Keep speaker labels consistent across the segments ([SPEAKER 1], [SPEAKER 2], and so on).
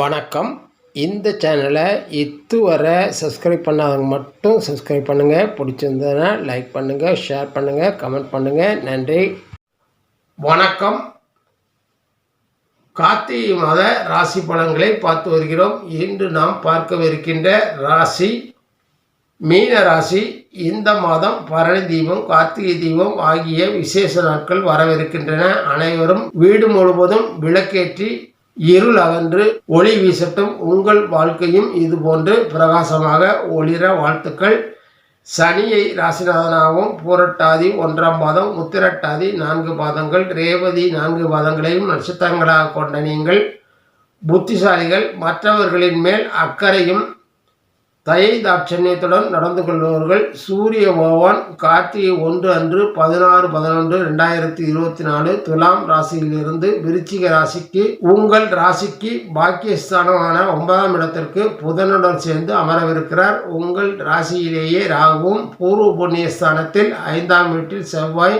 [SPEAKER 1] வணக்கம். இந்த சேனலை இதுவரை சப்ஸ்கிரைப் பண்ணாதவங்க மட்டும் சப்ஸ்கிரைப் பண்ணுங்கள் பிடிச்சிருந்ததுன்னா லைக் பண்ணுங்கள் ஷேர் பண்ணுங்கள் கமெண்ட் பண்ணுங்கள் நன்றி. வணக்கம். கார்த்திகை மாத ராசி பலன்களை பார்த்து வருகிறோம். இன்று நாம் பார்க்கவிருக்கின்ற ராசி மீன ராசி. இந்த மாதம் பரணி தீபம் கார்த்திகை தீபம் ஆகிய விசேஷ நாட்கள் வரவிருக்கின்றன. அனைவரும் வீடு முழுவதும் விளக்கேற்றி இருள் அகன்று ஒளி வீசட்டும் உங்கள் வாழ்க்கையும் இது போன்று பிரகாசமாக ஒளிர வாழ்த்துக்கள். சனியை ராசிநாதனாகவும் பூரட்டாதி ஒன்றாம் பாதம் உத்திரட்டாதி நான்கு பாதங்கள் ரேவதி நான்கு பாதங்களையும் நட்சத்திரங்களாக கொண்ட நீங்கள் புத்திசாலிகள். மற்றவர்களின் மேல் அக்கறையும் தயை தாட்சண்யத்துடன் நடந்து கொள்பவர்கள் சூரிய பகவான் கார்த்திகை ஒன்று அன்று பதினாறு பதினொன்று ரெண்டாயிரத்தி இருபத்தி நாலு துலாம் ராசியிலிருந்து விருச்சிக ராசிக்கு உங்கள் ராசிக்கு பாக்கியஸ்தானமான ஒன்பதாம் இடத்திற்கு புதனுடன் சேர்ந்து அமரவிருக்கிறார். உங்கள் ராசியிலேயே ராகுவும் பூர்வ புண்ணியஸ்தானத்தில் ஐந்தாம் வீட்டில் செவ்வாய்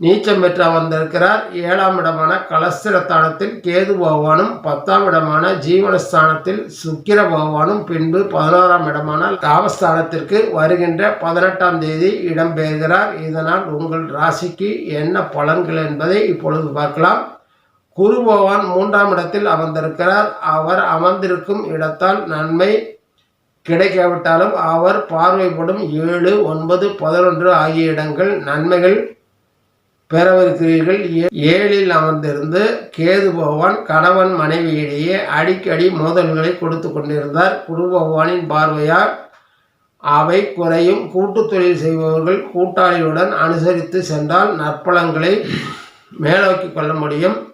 [SPEAKER 1] நீச்சம் பெற்று அமர்ந்திருக்கிறார். ஏழாம் இடமான கலஸ்திரஸ்தானத்தில் கேது பகவானும் பத்தாம் இடமான ஜீவனஸ்தானத்தில் சுக்கிர பகவானும் பின்பு பதினோராம் இடமான லாபஸ்தானத்திற்கு வருகின்ற பதினெட்டாம் தேதி இடம்பெறுகிறார் இதனால் உங்கள் ராசிக்கு என்ன பலன்கள் என்பதை இப்பொழுது பார்க்கலாம். குரு பகவான் மூன்றாம் இடத்தில் அமர்ந்திருக்கிறார். அவர் அமர்ந்திருக்கும் இடத்தால் நன்மை கிடைக்காவிட்டாலும் அவர் பார்வைப்படும் ஏழு ஒன்பது பதினொன்று ஆகிய இடங்கள் நன்மைகள். பெறவிருக்கிறீர்கள் ஏ- ஏழில் அமர்ந்திருந்து கேது பகவான் கணவன் மனைவியிடையே அடிக்கடி மோதல்களை கொடுத்து கொண்டிருந்தார். குரு பகவானின் பார்வையால் அவை குறையும். கூட்டு தொழில் செய்பவர்கள் கூட்டாளியுடன் அனுசரித்து சென்றால் நற்பலங்களை மேலோக்கி கொள்ள முடியும்.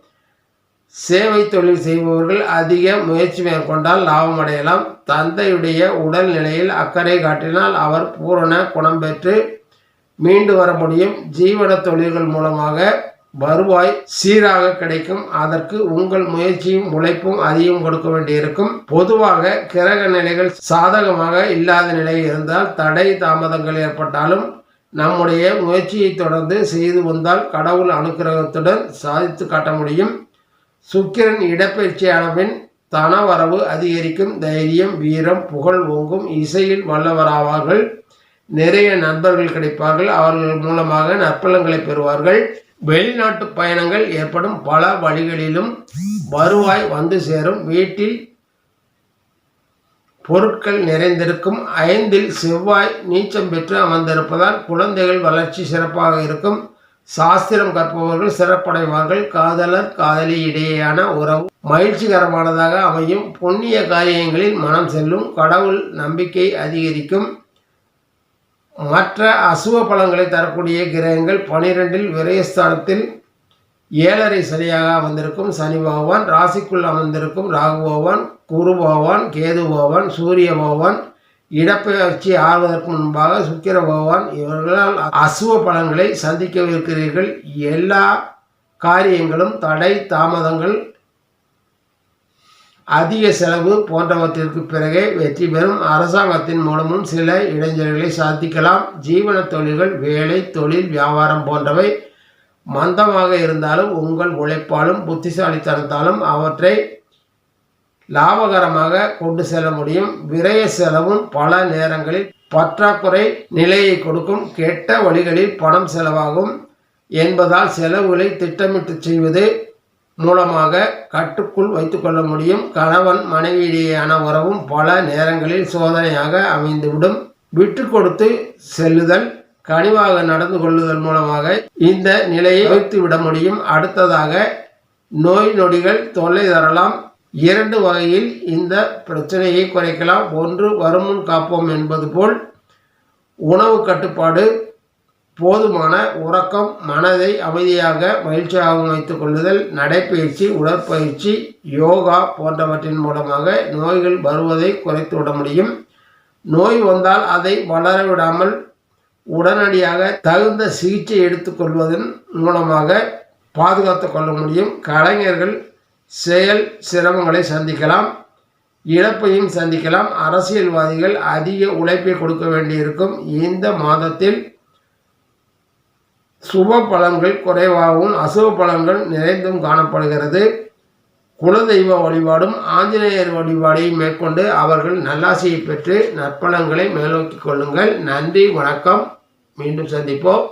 [SPEAKER 1] சேவை தொழில் செய்பவர்கள் அதிக முயற்சி மேற்கொண்டால் லாபம் அடையலாம். தந்தையுடைய உடல் நிலையில் அக்கறை காட்டினால் அவர் பூரண குணம் பெற்று மீண்டு வர முடியும். ஜீவன தொழில்கள் மூலமாக வருவாய் சீராக கிடைக்கும். அதற்கு உங்கள் முயற்சியும் உழைப்பும் அதிகம் கொடுக்க வேண்டியிருக்கும். பொதுவாக கிரக நிலைகள் சாதகமாக இல்லாத நிலை இருந்தால் தடை தாமதங்கள் ஏற்பட்டாலும் நம்முடைய முயற்சியை தொடர்ந்து செய்து வந்தால் கடவுள் அனுக்கிரகத்துடன் சாதித்து காட்ட முடியும். சுக்கிரன் இடப்பெயர்ச்சியான பின் தனவரவு அதிகரிக்கும். தைரியம் வீரம் புகழ் ஓங்கும் இசையில் வல்லவராவார்கள். நிறைய நண்பர்கள் கிடைப்பார்கள். அவர்கள் மூலமாக நற்பலங்களை பெறுவார்கள். வெளிநாட்டு பயணங்கள் ஏற்படும். பல வழிகளிலும் வருவாய் வந்து சேரும். வீட்டில் பொருட்கள் நிறைந்திருக்கும். ஐந்தில் செவ்வாய் நீச்சம் பெற்று அமர்ந்திருப்பதால் குழந்தைகள் வளர்ச்சி சிறப்பாக இருக்கும். சாஸ்திரம் கற்பவர்கள் சிறப்படைவார்கள். காதலர் காதலி இடையேயான உறவு மகிழ்ச்சிகரமானதாக அமையும். புண்ணிய காரியங்களில் மனம் செல்லும். கடவுள் நம்பிக்கை அதிகரிக்கும். மற்ற அசுவ பலன்களை தரக்கூடிய கிரகங்கள் பனிரெண்டில் விரயஸ்தானத்தில் ஏழரை சனியாக அமர்ந்திருக்கும் சனி பகவான் ராசிக்குள் அமர்ந்திருக்கும் ராகு பகவான் குரு பகவான் கேது பகவான் சூரிய பகவான் இடப்பெயர்ச்சி ஆறுவதற்கு முன்பாக சுக்கிர பகவான் இவர்களால் அசுவ பலன்களை சந்திக்கவிருக்கிறீர்கள். எல்லா காரியங்களும் தடை தாமதங்கள் அதிக செலவு போன்றவற்றிற்கு பிறகே வெற்றி பெறும். அரசாங்கத்தின் மூலமும் சில இடைஞ்சல்களை சாதிக்கலாம். ஜீவன தொழில்கள் வேலை தொழில் வியாபாரம் போன்றவை மந்தமாக இருந்தாலும் உங்கள் உழைப்பாலும் புத்திசாலித்தனத்தாலும் அவற்றை லாபகரமாக கொண்டு செல்ல முடியும். விரய செலவும் பல நேரங்களில் பற்றாக்குறை நிலையை கொடுக்கும். கெட்ட வழிகளில் பணம் செலவாகும் என்பதால் செலவுகளை திட்டமிட்டு செய்வது மூலமாக கட்டுக்குள் வைத்துக்கொள்ள முடியும். கணவன் மனைவியிடையேயான உறவும் பல நேரங்களில் சோதனையாக அமைந்துவிடும். விட்டு கொடுத்து செல்லுதல் கனிவாக நடந்து கொள்ளுதல் மூலமாக இந்த நிலையை வைத்து விட முடியும். அடுத்ததாக நோய் நொடிகள் தொல்லை தரலாம். இரண்டு வகையில் இந்த பிரச்சனையை குறைக்கலாம். ஒன்று வருமுன் காப்போம் என்பது போல். உணவு கட்டுப்பாடு போதுமான உறக்கம் மனதை அமைதியாக மகிழ்ச்சியாகவும் வைத்துக் கொள்ளுதல் நடைப்பயிற்சி உடற்பயிற்சி யோகா போன்றவற்றின் மூலமாக நோய்கள் வருவதை குறைத்து விட முடியும். நோய் வந்தால் அதை வளர விடாமல் உடனடியாக தகுந்த சிகிச்சை எடுத்துக்கொள்வதன் மூலமாக பாதுகாத்து கொள்ள முடியும். கலைஞர்கள் செயல் சிரமங்களை சந்திக்கலாம் இழப்பையும் சந்திக்கலாம். அரசியல்வாதிகள் அதிக உழைப்பை கொடுக்க வேண்டியிருக்கும். இந்த மாதத்தில் சுப பலன்கள் குறைவாகவும் அசுப பலன்கள் நிறைந்தும் காணப்படுகிறது. குலதெய்வ வழிபாடும் ஆஞ்சநேயர் வழிபாடையும் மேற்கொண்டு அவர்கள் நல்லாசியை பெற்று நற்பலன்களை மேலோக்கிக் கொள்ளுங்கள். நன்றி வணக்கம். மீண்டும் சந்திப்போம்.